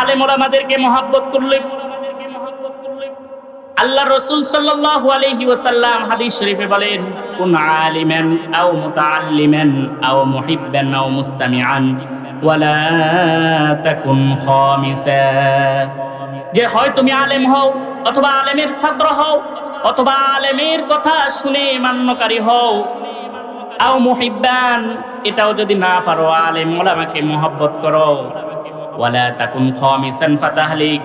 আলেম ওলামাদেরকে মহাব্বত করলে। আল্লাহ রসুল সাল্লাল্লাহু আলাইহি ওয়াসাল্লাম হাদিস শরীফে বলেন, কুন আলিমান আও মুতাআল্লিমান আও মুহিব্বান আও মুস্তামিআন, ওয়ালা তাকুন খামিসা। যে হয় তুমি আলেম হও, অথবা আলেমের ছাত্র হও, অথবা আলেমের কথা শুনে মান্যকারী হও। আও মুহিব্বান, এটাও যদি না পারো, আলেম ওলামাকে মহব্বত করো। ওয়ালা তাকুন খামিসান ফাতাহলিক।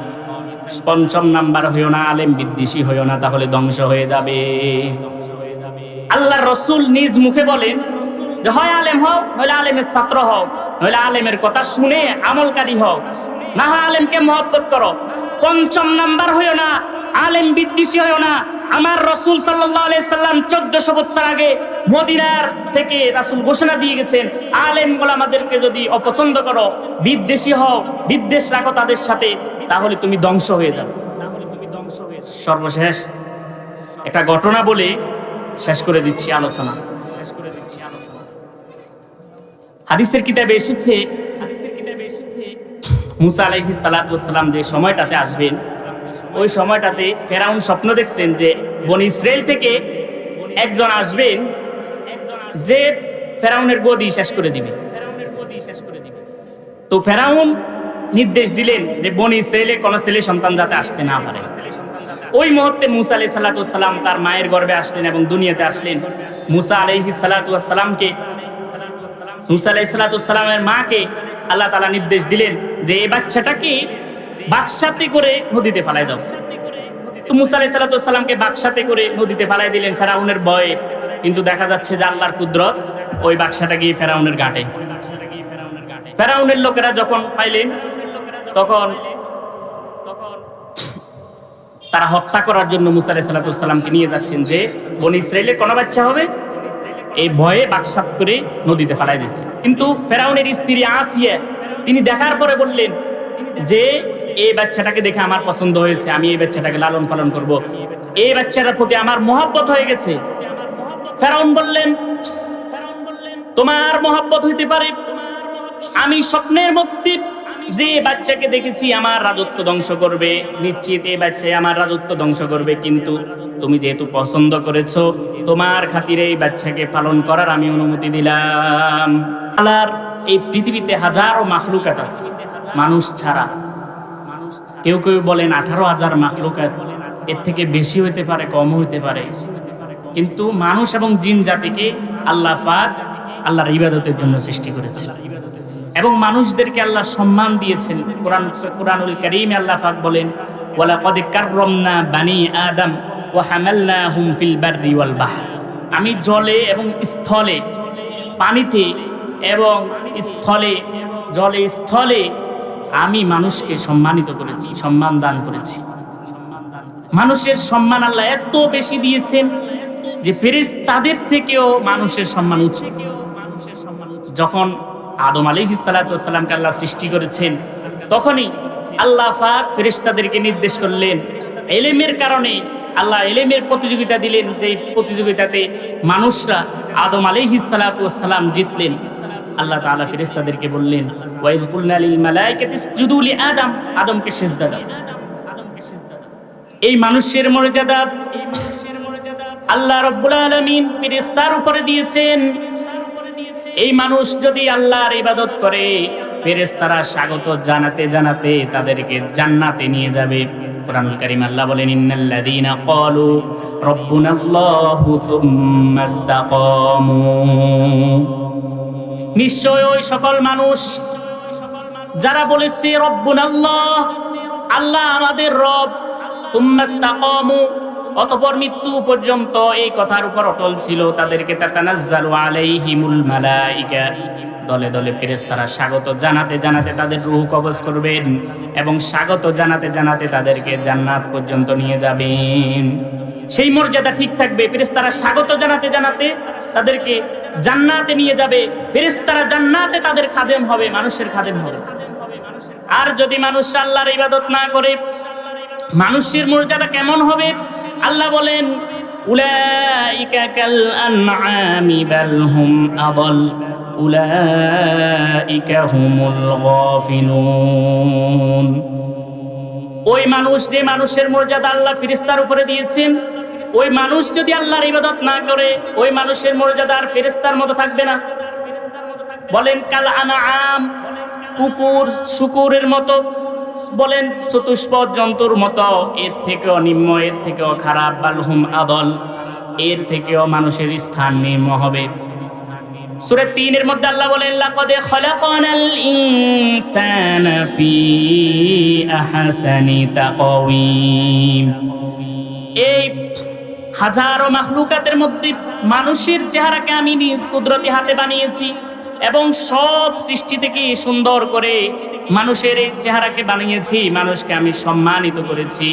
পঞ্চম নাম্বার হইও না, আলেম বিদ্বেষী হইও না, তাহলে ধ্বংস হয়ে যাবে। আল্লাহ রসুল নিজ মুখে বলেন যে, হয় আলেম হও, নইলে আলেমের ছাত্র হও, নইলে আলেমের কথা শুনে আমলকারী হও। না হয় আলেমকে মহব্বত করো। পঞ্চম নাম্বার হইও না আলেম বিদ্বেষী হইও না। আমার রসুল সাল্লাম চোদ্দশো বছর আগে মদিনার থেকে রাসুল ঘোষণা দিয়ে গেছেন আলেম গোলামাদেরকে যদি অপছন্দ করো, বিদ্বেষী হও, বিদ্বেষ রাখো তাদের সাথে, তাহলে তুমি ধ্বংস হয়ে যাবে। সর্বশেষ একটা ঘটনা বলে শেষ করে দিচ্ছি আলোচনা। শেষ করে দিচ্ছি আলোচনা। হাদিসের কিতাবে এসেছে, হাদিসের কিতাবে এসেছে, মুসা আলাইহিস সালাতু যে সময়টাতে আসবেন ওই সময়টাতে ফেরাউন স্বপ্ন দেখছেন যে বনি ইসরায়েল থেকে একজন আসবেন যে ফেরাউনের গদি শেষ করে দিবে। তো ফেরাউন নির্দেশ দিলেন যে বনি ইসরায়েলে কোনো ছেলে সন্তান যাতে আসতে না পারে। ওই মুহূর্তে মুসা আলাই সালাতাম তার মায়ের গর্ভে আসলেন এবং দুনিয়াতে আসলেন। মুসা আলাইহি সালাতামকে মুসা আলাই সালাতামের মাকে আল্লাহ তালা নির্দেশ দিলেন যে এই বাচ্চাটাকে বাক্সাতে করে নদীতে ফালাই দাও। তো মুসা আলাই সালাতামকে বাক্সাতে করে নদীতে ফালাই দিলেন ফেরাউনের ভয়ে। কিন্তু দেখা যাচ্ছে যে আল্লাহর কুদরত ওই বাক্সাটা গিয়ে ফেরাউনের ঘাটে। ফেরাউনের লোকেরা যখন পাইলেন, তখন তারা হত্যা করার জন্য মুসা আলাই সাল্লাতামকে নিয়ে যাচ্ছেন যে, বন ইসরায়েলে কোনো বাচ্চা হবে? এই ভয়ে বাকসাত করে নদীতে ফেলাই দিয়েছে। কিন্তু ফেরাউনের স্ত্রী আসিয়া তিনি দেখার পরে বললেন যে এই বাচ্চাটাকে দেখে আমার পছন্দ হয়েছে, আমি এই বাচ্চাটাকে লালন পালন করব। এই বাচ্চাটার প্রতি আমার মহাব্বত হয়ে গেছে। ফেরাউন বললেন, তোমার মহাব্বত হইতে পারে। আমি স্বপ্নের মধ্যে যে বাচ্চাকে দেখেছি আমার রাজত্ব ধ্বংস করবে। নিশ্চিত এই বাচ্চাই আমার রাজত্ব ধ্বংস করবে। কিন্তু তুমি যেহেতু পছন্দ করেছ, তোমার খাতিরে এই বাচ্চাকে পালন করার আমি অনুমতি দিলাম। আলার এই পৃথিবীতে হাজারো মাখলুকাত আছে। মানুষ ছাড়া কেউ কেউ বলেন আঠারো হাজার মাখলুকাত, এর থেকে বেশি হইতে পারে কম হইতে পারে। কিন্তু মানুষ এবং জিন জাতিকে আল্লাহ পাক আল্লাহর ইবাদতের জন্য সৃষ্টি করেছে এবং মানুষদেরকে আল্লাহ সম্মান দিয়েছেন। কোরআন, কোরআনুল করিমে আল্লাহ পাক বলেন বানি আদম আমি জলে এবং স্থলে, পানিতে এবং স্থলে, জলে স্থলে আমি মানুষকে সম্মানিত করেছি, সম্মান দান করেছি। মানুষের সম্মান আল্লাহ এত বেশি দিয়েছেন যে ফেরেস তাদের থেকেও মানুষের সম্মান উঁচু। যখন আদম আলী সালাতামকে আল্লাহ সৃষ্টি করেছেন, তখনই আল্লাহ ফাক ফেরেস্তাদেরকে নির্দেশ করলেন, এলেমের কারণে আল্লাহ এলেমের প্রতিযোগিতা দিলেন, যে প্রতিযোগিতাতে মানুষরা আদম আলী সালাতাম জিতলেন। আল্লাহ তাআলা ফেরেস্তাদেরকে বললেন ওয়াইদ কুলনা লিল মালাইকাতি ইসজুদু লি আদম। আদমকে সিজদা দাও। এই মানুষের মর্যাদা আল্লাহ রব্বুল আলামিন ফেরেশতার উপরে দিয়েছেন। এই মানুষ যদি আল্লাহর ইবাদত করে, ফেরেশতারা স্বাগত জানাতে জানাতে তাদেরকে জান্নাতে নিয়ে যাবে। কোরআনুল কারীম আল্লাহ বলেন, ইন্নাল্লাযীনা ক্বালু রাব্বুনাল্লাহু সুম্মা ইসতাকামু। নিশ্চয় ওই সকল মানুষ যারা বলেছে, রব্বুন আল্লাহ আল্লাহ আমাদের রব অতঃপর মৃত্যু পর্যন্ত এই কথার উপর অটল ছিল। তাদেরকে দলে দলে ফেরেশতারা স্বাগত জানাতে জানাতে তাদের রূহ কবজ করবেন এবং স্বাগত জানাতে জানাতে তাদেরকে জান্নাত পর্যন্ত নিয়ে যাবেন। সেই মর্যাদা ঠিক থাকবে। ফেরেশতারা স্বাগত জানাতে জানাতে তাদেরকে জান্নাতে নিয়ে যাবে। ফেরেশতারা জান্নাতে তাদের খাদেম হবে, মানুষের খাদেম হবে। আর যদি মানুষ আল্লাহর ইবাদত না করে, মানুষের মর্যাদা কেমন হবে? আল্লাহ বলেন, উলাইকা কাল আনআমি বাল হুম আদল, উলাইকা হুমুল গাফিলুন। ওই মানুষ যে মানুষের মর্যাদা আল্লাহ ফিরিস্তার উপরে দিয়েছেন ওই মানুষ যদি আল্লাহর ইবাদত না করে, ওই মানুষের মর্যাদা আর ফেরেস্তার মতো থাকবে না। বলেন, কাল আনাআম কুকুর শুকুরের মতো। বলেন, চতুষ্পদ জন্তুর মতো। এর থেকেও নিম্ন, এর থেকেও খারাপ। বালহুম আদল, এর থেকেও মানুষের স্থান নিম্ন হবে। সূরা 3 এর মধ্যে আল্লাহ বলেন, লাকাদ খলাকনাল ইনসানা ফি আহসানি তাকওয়িম। এই হাজারো মাখলুকাতের মধ্যে মানুষের চেহারাকে আমি নিজ কুদরতি হাতে বানিয়েছি এবং সব সৃষ্টি থেকে সুন্দর করে মানুষের এই চেহারাকে বানিয়েছি, মানুষকে আমি সম্মানিত করেছি।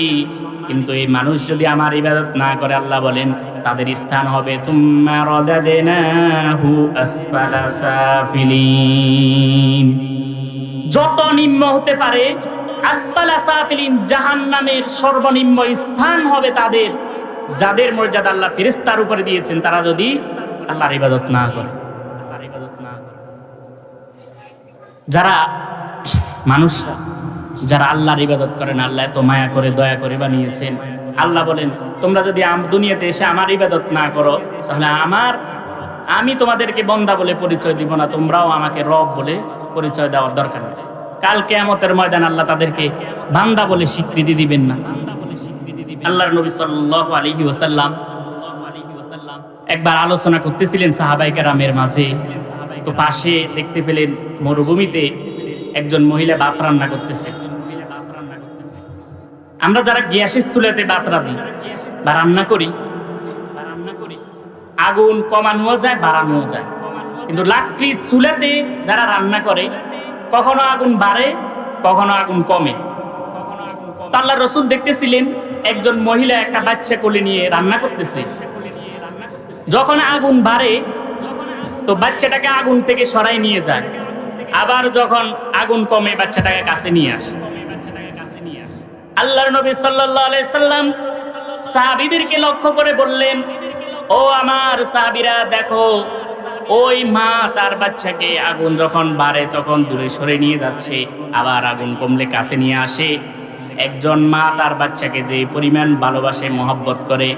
কিন্তু এই মানুষ যদি আমার ইবাদত না করে, আল্লাহ বলেন, তাদের স্থান হবে যত নিম্ন হতে পারে, আসফালা সাফিলিন জাহান্নামের সর্বনিম্ন স্থান হবে তাদের। যাদের মর্যাদা আল্লাহ ফেরেশতার উপরে দিয়েছেন, তারা যদি আল্লাহর ইবাদত না করে। না করে যারা মানুষরা যারা আল্লাহর ইবাদত করেন আল্লাহ এত মায়া করে, দয়া করে বানিয়েছেন। আল্লাহ বলেন, তোমরা যদি দুনিয়াতে এসে আমার ইবাদত না করো, তাহলে আমার, আমি তোমাদেরকে বন্দা বলে পরিচয় দিব না, তোমরাও আমাকে রব বলে পরিচয় দেওয়ার দরকার নেই। কাল কেয়ামতের ময়দান আল্লাহ তাদেরকে বান্দা বলে স্বীকৃতি দিবেন না। আল্লাহর নবী সাল্লাল্লাহু আলাইহি ওয়াসাল্লাম একবার আলোচনা করতেছিলেন সাহাবাই কেরামের মাঝে। তো পাশে দেখতে পেলেন মরুভূমিতে একজন মহিলা ভাত রান্না করতেছে। আমরা যারা গ্যাসের চুলাতে ভাত রাঁধি বা রান্না করি, আগুন কমানোও যায়, বাড়ানোও যায়। কিন্তু লাকড়ি চুলাতে যারা রান্না করে, কখনো আগুন বাড়ে, কখনো আগুন কমে। তো আল্লাহ রসুল দেখতেছিলেন একজন মহিলা একটা বাচ্চা কোলে নিয়ে রান্না করতেছে। যখন আগুন বাড়ে, তো বাচ্চাটাকে আগুন থেকে সরাই নিয়ে যায়। আবার যখন আগুন কমে, বাচ্চাটাকে কাছে নিয়ে আসে। আল্লাহর নবী সাল্লাল্লাহু সাল্লাম সাহাবীদেরকে লক্ষ্য করে বললেন, ও আমার সাহাবীরা, দেখো, ওই মা তার বাচ্চাকে আগুন যখন বাড়ে, তখন দূরে সরে নিয়ে যাচ্ছে, আবার আগুন কমলে কাছে নিয়ে আসে। একজন মা তার বাচ্চাকে যে পরিমাণ ভালোবাসে, মহব্বত করে,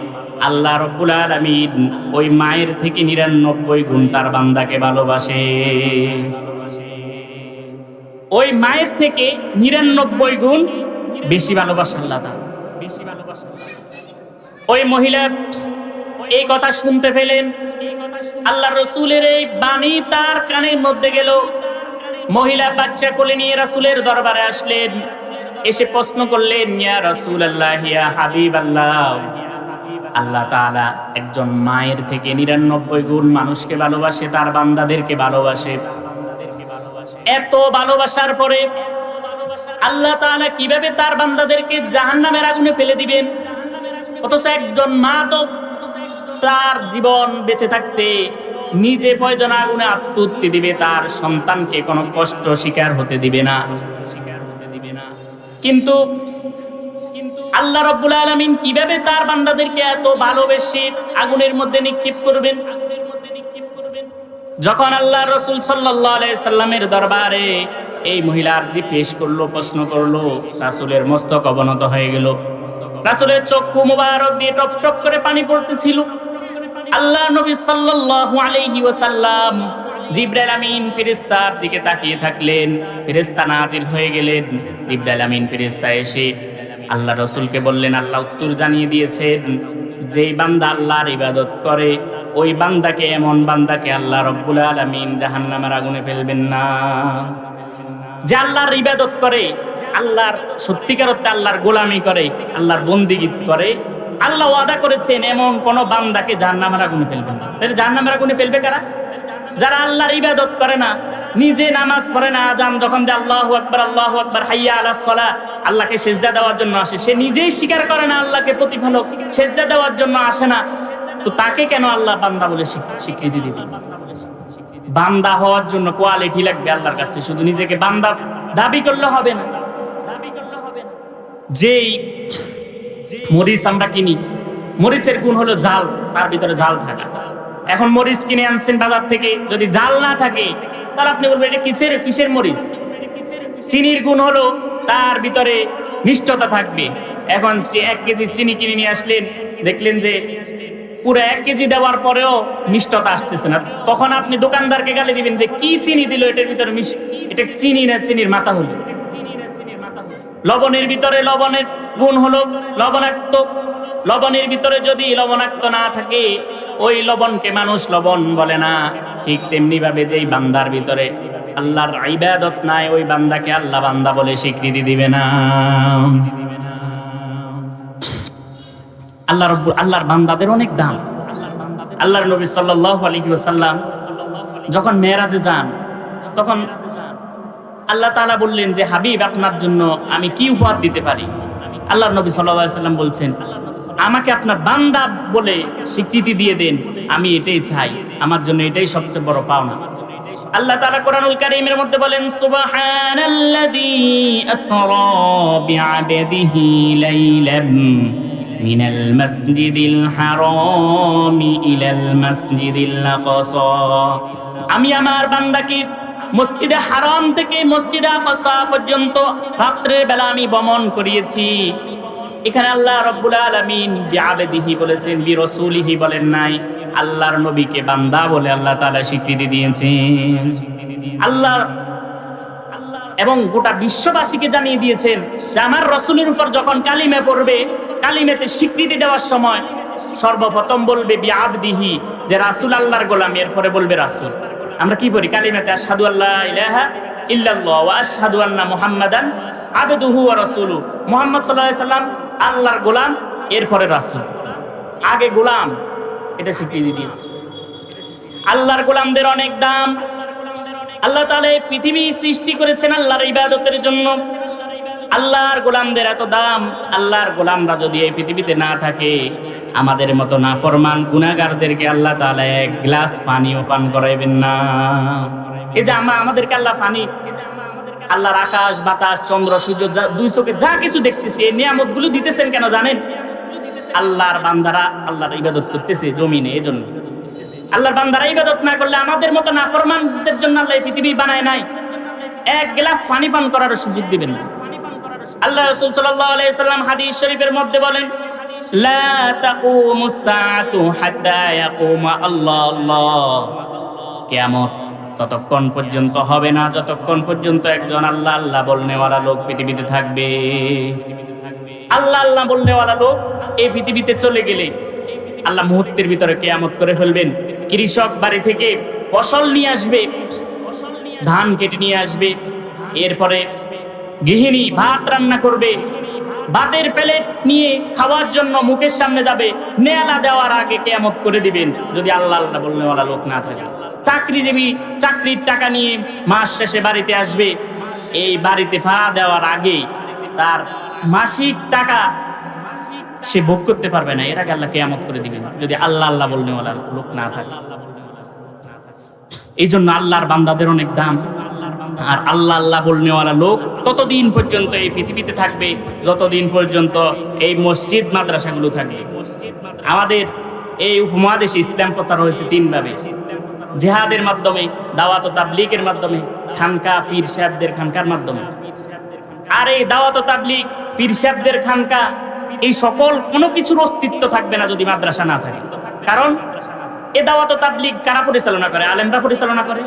আল্লাহ রব্বুল আলামিন ওই মায়ের থেকে নিরানব্বই গুণ তার বান্দাকে ভালোবাসে। ওই মায়ের থেকে নিরানব্বই গুণ বেশি ভালোবাসা আল্লাহ। বেশি ভালোবাসা ওই মহিলা এই কথা শুনতে পেলেন। আল্লাহ রসুলের এই বাণী তার কানের মধ্যে গেল। মহিলা বাচ্চা কোলে নিয়ে রাসূলের দরবারে আসলেন। এসে প্রশ্ন করলেন আল্লাহ আল্লাহ আল্লাহ একজন মায়ের থেকে নিরানব্বই গুণ মানুষকে ভালোবাসে, তার বান্দাদেরকে ভালোবাসে। এত ভালোবাসার পরে আল্লাহ তাআলা কীভাবে তার বান্দাদেরকে জাহান্নামের আগুনে ফেলে দিবেন? অথচ একজন মা তো তার জীবন বেঁচে থাকতে নিজে প্রয়োজন আগুনে আত্মহত্যা দিবে, তার সন্তানকে কোনো কষ্ট শিকার হতে দিবে না। কিন্তু আল্লাহ রব্বুল আলামিন কীভাবে তার বান্দাদেরকে এত ভালোবেসে আগুনের মধ্যে নিক্ষেপ করবেন? যখন আল্লাহ রসুল সাল্লামের দরবারে এই মহিলার যে পেশ করল, প্রশ্ন করল, রাসুলের মস্তক অবনত হয়ে গেল। রাসুলের চক্ষু মুবারক দিয়ে টপ টপ করে পানি পড়তেছিল। আল্লাহ নবী সাল্লাল্লাহু আলাইহি ওয়াসাল্লাম জিব্রাইল আমিন ফেরেশতার দিকে তাকিয়ে থাকলেন। ফেরেশতা নাজিল হয়ে গেলেন। জিব্রাইল আমিন ফেরেশতা এসে আল্লাহ রসুলকে বললেন, আল্লাহ উত্তর জানিয়ে দিয়েছেন, যেই বান্দা আল্লাহর ইবাদত করে, ওই বান্দাকে, এমন বান্দাকে আল্লাহ রব্বুল আলামিন জাহান্নামের আগুনে ফেলবেন না। যে আল্লাহর ইবাদত করে, আল্লাহর সত্যিকার আল্লাহর গোলামি করে, আল্লাহর বন্দিগি করে, আল্লাহ ওয়াদা করেছেন, এমন কোন বান্দাকে জাহান্নামের আগুনে ফেলবেন না। তাহলে জাহান্নামের আগুনে ফেলবে কারা? যারা আল্লাহর ইবাদত করে না, নিজে নামাজ পড়ে না, আজান যখন যে আল্লাহু আকবার আল্লাহু আকবার, হাইয়া আলা সলা, আল্লাহকে সেজদা দেওয়ার জন্য আসে। সে নিজেই স্বীকার করে না আল্লাহকে প্রতিফলক, সেজদা দেওয়ার জন্য আসে না। তো তাকে কেন আল্লাহ বান্দা বলে স্বীকৃতি দিবে? বান্দা হওয়ার জন্য কোয়ালিটি লাগবে আল্লাহর কাছে, শুধু নিজেকে বান্দা দাবি করলে হবে না। যেই মরিচ আমরা কিনি, মরিচের গুণ হলো জাল, তার ভিতরে জাল থাকা। এখন মরিচ কিনে আনছেন বাজার থেকে, যদি জাল না থাকে, তাহলে আপনি বলবেন, এটা কিসের কিসের মরিচ? চিনির গুণ হলো তার ভিতরে মিষ্টতা থাকবে। এখন এক কেজি চিনি কিনে নিয়ে আসলেন, দেখলেন যে পুরো এক কেজি দেওয়ার পরেও মিষ্টতা আসতেছে না। তখন আপনি দোকানদারকে গালি দিবেন যে, কি চিনি দিল এটার ভিতরে এটা চিনি না, চিনির মাথা হলো। লবণের ভিতরে লবণের গুণ হলো, লবণাক্ত লবণের ভিতরে যদি লবণাক্ত না থাকে, ওই লবণকে মানুষ লবণ বলে না। ঠিক তেমনি ভাবে যেই বান্দার ভিতরে আল্লাহর ইবাদত নাই, ওই বান্দাকে আল্লাহ বান্দা বলে স্বীকৃতি দিবে না। আল্লাহ রব্বু আল্লাহর বান্দাদের অনেক দাম। আল্লাহর নবী সাল্লাল্লাহু আলাইহি ওয়াসাল্লাম যখন মেয়েরাজে যান, তখন আল্লাহ তাআলা বললেন যে, হাবিব, আপনার জন্য আমি কি উপহার দিতে পারি? আল্লাহর নবী সাল্লাল্লাহু আলাইহি সাল্লাম বলছেন আমাকে আপনার বান্দা বলে স্বীকৃতি দিয়ে দেন, আমি এটাই চাই। আমার জন্য এটাই সবচেয়ে বড় পাওনা। আল্লাহ তাআলা কোরআনুল কারিমের মধ্যে বলেন, সুবহানাল্লাযী আসরা বিআবদিহি লাইলাম মিনাল মাসজিদিল হারামি ইলাল মাসজিদিল আকসা। আমি আমার বান্দাকে মসজিদে হারাম থেকে মসজিদে আকসা পর্যন্ত রাত্রের বেলা আমি বমন করিয়েছি। এখানে আল্লাহ রব্বুল আলামিন বিআবেদিহি বলেছেন বি রাসূলিহি বলেন নাই, আল্লাহর নবীকে বান্দা বলে আল্লাহ তাআলা স্বীকৃতি দিয়েছেন। আল্লাহ, এবং গোটা বিশ্ববাসীকে জানিয়ে দিয়েছেন যে আমার রসুলের উপর যখন কালিমে পড়বে, কালিমেতে স্বীকৃতি দেওয়ার সময় সর্বপ্রথম বলবে বিআবদিহি যে রাসূল আল্লাহর গোলাম, এরপরে বলবে রাসূল। আমরা কি পড়ি? কালিমাতে আশহাদু আল্লাহ ইলাহা ইল্লাল্লাহ ওয়া আশহাদু আন্না মুহাম্মাদান আবদুহু ওয়া রাসূলু মুহাম্মদ সাল্লাল্লাহু আলাইহি সাল্লাম আল্লাহর গোলাম, এরপরে রাসূল। আগে গোলাম, এটা স্বীকৃতি দিয়েছে। আল্লাহর গোলামদের অনেক দাম। আল্লাহ তালে পৃথিবী সৃষ্টি করেছেন আল্লাহর ইবাদতের জন্য। আল্লাহর গোলামদের এত দাম। আল্লাহর গোলামরা যদি এই পৃথিবীতে না থাকে, আমাদের মতো না ফরমান গুনাহগারদেরকে আল্লাহ তাআলা এক গ্লাস পানিও পান করাইবেন না। এই যে আমা আমাদেরকে আল্লাহ পানি আল্লাহর আকাশ, বাতাস, চন্দ্র, সূর্য দুই চোখে যা কিছু দেখতেছি, এই নিয়ামতগুলো দিতেছেন কেন জানেন? আল্লাহর বান্দারা আল্লাহর ইবাদত করতেছে জমিনে জন্য আল্লাহর বান্দারা ইবাদত না করলে আমাদের মতো নাফরমানদের জন্য আল্লাহ পৃথিবী বানায় নাই। এক গ্লাস পানি পান করার সুযোগ দিবেন না। আল্লাহ রাসূল সাল্লাল্লাহু আলাইহি সাল্লাম হাদিস শরীফের মধ্যে বলেন, লা তাকুমুস সাআতু হাত্তা আল্লাহ আল্লাহ। কিয়ামত ততক্ষণ পর্যন্ত হবে না, যতক্ষণ পর্যন্ত একজন আল্লাহ আল্লাহ বলনেওয়ালা লোক পৃথিবীতে থাকবে। আল্লাহ আল্লাহ বলনেওয়ালা লোক এই পৃথিবীতে চলে গেলে আল্লাহ মুহূর্তের ভিতরে কেয়ামত করে ফেলবেন। কৃষক বাড়ি থেকে ফসল নিয়ে আসবে, ধান কেটে নিয়ে আসবে, এরপরে গৃহিণী ভাত রান্না করবে, ভাতের প্লেট নিয়ে খাওয়ার জন্য মুখের সামনে যাবে নেয়ালা দেওয়ার আগে কেয়ামত করে দিবেন, যদি আল্লাহ আল্লাহ বললে লোক না থাকে। চাকরিজীবী চাকরির টাকা নিয়ে মাস শেষে বাড়িতে আসবে। এই বাড়িতে ভাড়া দেওয়ার আগে তার মাসিক টাকা সে ভোগ করতে পারবে না। এর আগে আল্লাহ কেয়ামত করে দিবেন। যদি আল্লাহ আল্লাহ ওরা লোক না থাকে। এই জন্য আল্লাহর বান্দাদের অনেক দাম। আর আল্লাহ আল্লাহ বলনেওয়ালা লোক ততদিন পর্যন্ত এই পৃথিবীতে থাকবে, যতদিন পর্যন্ত এই মসজিদ মাদ্রাসাগুলো থাকবে। আমাদের এই উপমহাদেশে ইসলাম প্রচার হয়েছে তিনভাবে। জেহাদের মাধ্যমে, দাওয়াত ও তাবলিগের মাধ্যমে, খানকা পীর সাহেবদের খানকার মাধ্যমে। আর এই দাওয়াত ও তাবলিগ পীর সাহেবদের খানকা, এই সকল কোনো কিছুর অস্তিত্ব থাকবে না যদি মাদ্রাসা না থাকে। কারণ, এ দাওয়াত ও তাবলিগ কারা পরিচালনা করে? আলেমরা পরিচালনা করে।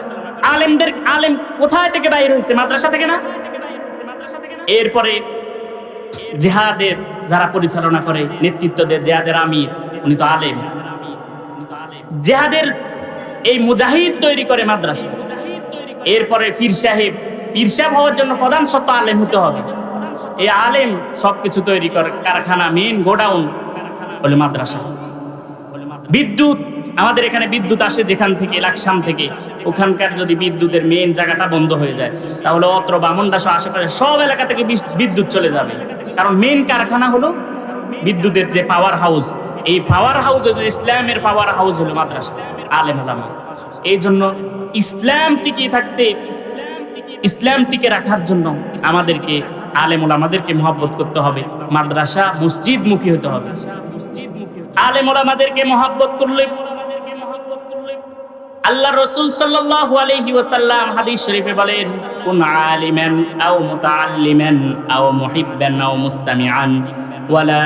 আলেমদের, আলেম কোথায় থেকে বাইর হয়েছে? মাদ্রাসা থেকে না? এরপরে জেহাদের যারা পরিচালনা করে, নেতৃত্ব দেয় জেহাদের আমির, উনি তো আলেম। জেহাদের এই মুজাহিদ তৈরি করে মাদ্রাসা। এরপরে পীর সাহেব পীর সাহেব হওয়ার জন্য প্রধান সত্য আলেম হতে হবে। এই আলেম সবকিছু তৈরি করে কারখানা মেন গোডাউন বলে মাদ্রাসা। বিদ্যুৎ, আমাদের এখানে বিদ্যুৎ আসে যেখান থেকে, লাকসাম থেকে। ওখানকার যদি বিদ্যুতের মেন জায়গাটা বন্ধ হয়ে যায়, তাহলে অত্র বামনদাস আশেপাশে সব এলাকা থেকে বিদ্যুৎ চলে যাবে। কারণ মেন কারখানা হলো বিদ্যুতের যে পাওয়ার হাউস এই পাওয়ার হাউস ইসলামের পাওয়ার হাউস হলো মাদ্রাসা। আলেম আলামা এই জন্য ইসলাম টিকিয়ে থাকতে, ইসলাম টিকে রাখার জন্য আমাদেরকে আলেমুল আমাদেরকে মহব্বত করতে হবে। মাদ্রাসা মসজিদ মুখী হতে হবে। আলেম ওলামাদেরকে মহাব্বত করলে। আল্লাহ রসুল সাল্লাল্লাহু আলাইহি ওয়াসাল্লাম হাদিস শরীফে বলেন, কুন আলিমান আও মুতাআল্লিমান আও মুহিব্বান আও মুস্তামিআন। ওয়ালা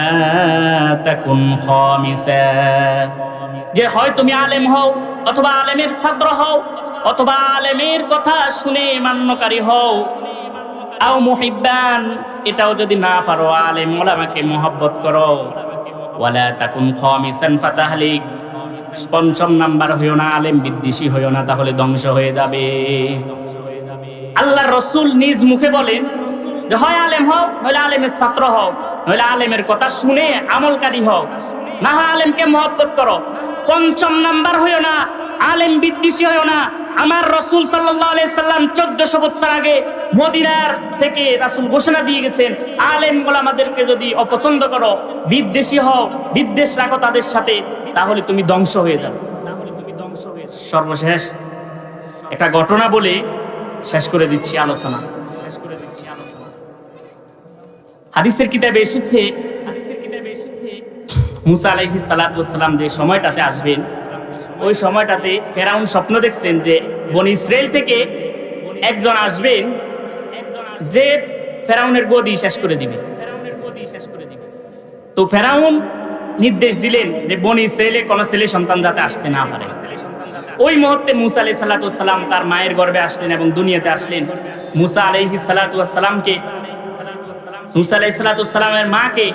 তাকুন খামিসা। যে হয় তুমি আলেম হও, অথবা আলেমের ছাত্র হও, অথবা আলেমের কথা শুনে মান্যকারী হও। আও মুহিব্বান, এটাও যদি না পারো, আলেম ওলামাকে মোহাব্বত করো। ওয়ালা তাকুন খামিসান ফাতাহলিক। পঞ্চম নাম্বার হইও না, আলেম বিদ্বেষী হইও না, তাহলে ধ্বংস হয়ে যাবে। আল্লাহ রসুল নিজ মুখে বলেন যে, হয় আলেম হও, নইলে আলেমের ছাত্র হও। নইলে আলেমের কথা শুনে আমলকারী হও। না আলেমকে মহব্বত করো। পঞ্চম নাম্বার হইও না, আলেম বিদ্বেষী হইও না। আমার রসুল সাল্লাম চোদ্দশো বছর আগে মদিনার থেকে রাসুল ঘোষণা দিয়ে গেছেন আলেম আমাদেরকে যদি অপছন্দ করো, বিদ্বেষী হও, বিদ্বেষ রাখো তাদের সাথে তাহলে তুমি ধ্বংস হয়ে যাবে। সর্বশেষ একটা ঘটনা বলে শেষ করে দিচ্ছি আলোচনা। হাদিসের কিতাবে এসেছে মুসা আলাইহিস সালাতু ওয়াসসালাম যে সময়টাতে আসবেন, ওই সময়টাতে ফেরাউন স্বপ্ন দেখছেন যে বনি ইসরায়েল থেকে একজন আসবেন যে ফেরাউনের গদি শেষ করে দিবে। ফেরাউনের গদি শেষ করে দিবে তো ফেরাউন নির্দেশ দিলেন যে বনি ইসরায়েলে কোনো ছেলে সন্তান যাতে আসতে না পারে। ওই মুহূর্তে মুসা আলাই সাল্লাতাম তার মায়ের গর্ভে আসলেন এবং দুনিয়াতে আসলেন। মুসা আলাইহি সাল্লাতামকে মুসা মাকে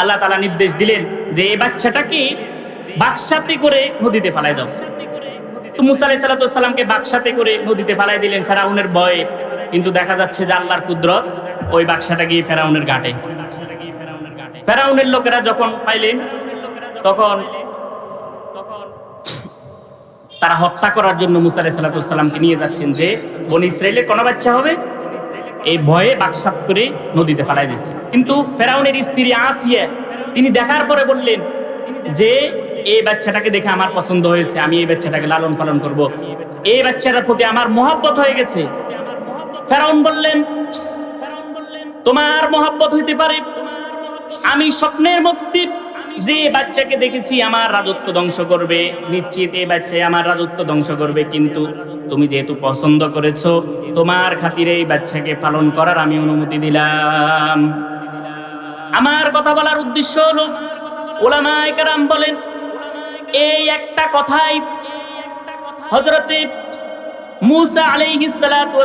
আল্লাহ তালা নির্দেশ দিলেন যে এই বাচ্চাটাকে বাক্সাতে করে নদীতে ফালাই দাও। তো বাক্সাতে করে নদীতে ফালাই দিলেন ফেরাউনের ভয়ে। কিন্তু দেখা যাচ্ছে যে আল্লাহর কুদরত ওই বাক্সাটা গিয়ে ফেরাউনের ঘাটে। ফেরাউনের লোকেরা যখন পাইলেন, তখন তারা হত্যা করার জন্য মুসা আলাই নিয়ে যাচ্ছেন যে বন ইসরায়েলের কোনো বাচ্চা হবে? এই ভয়ে বাকসাত করে নদীতে ফেলাই দিয়েছে। কিন্তু ফেরাউনের স্ত্রী আসিয়া তিনি দেখার পরে বললেন, যে এই বাচ্চাটাকে দেখে আমার পছন্দ হয়েছে, আমি এই বাচ্চাটাকে লালন পালন করব। এই বাচ্চাটার প্রতি আমার মহব্বত হয়ে গেছে। ফেরাউন বললেন, তোমার মহব্বত হইতে পারে। আমি স্বপ্নের মধ্যে যে বাচ্চাকে দেখেছি আমার রাজত্ব ধ্বংস করবে, নিশ্চিত এই বাচ্চাই আমার রাজত্ব ধ্বংস করবে, কিন্তু তুমি যেহেতু পছন্দ করেছ, তোমার খাতিরে এই বাচ্চাকে পালন করার আমি অনুমতি দিলাম। আমার কথা বলার উদ্দেশ্য হলো, ওলামায় কারাম বলেন, এই একটা কথাই হজরতে মুসা আলাইহিস সালাতু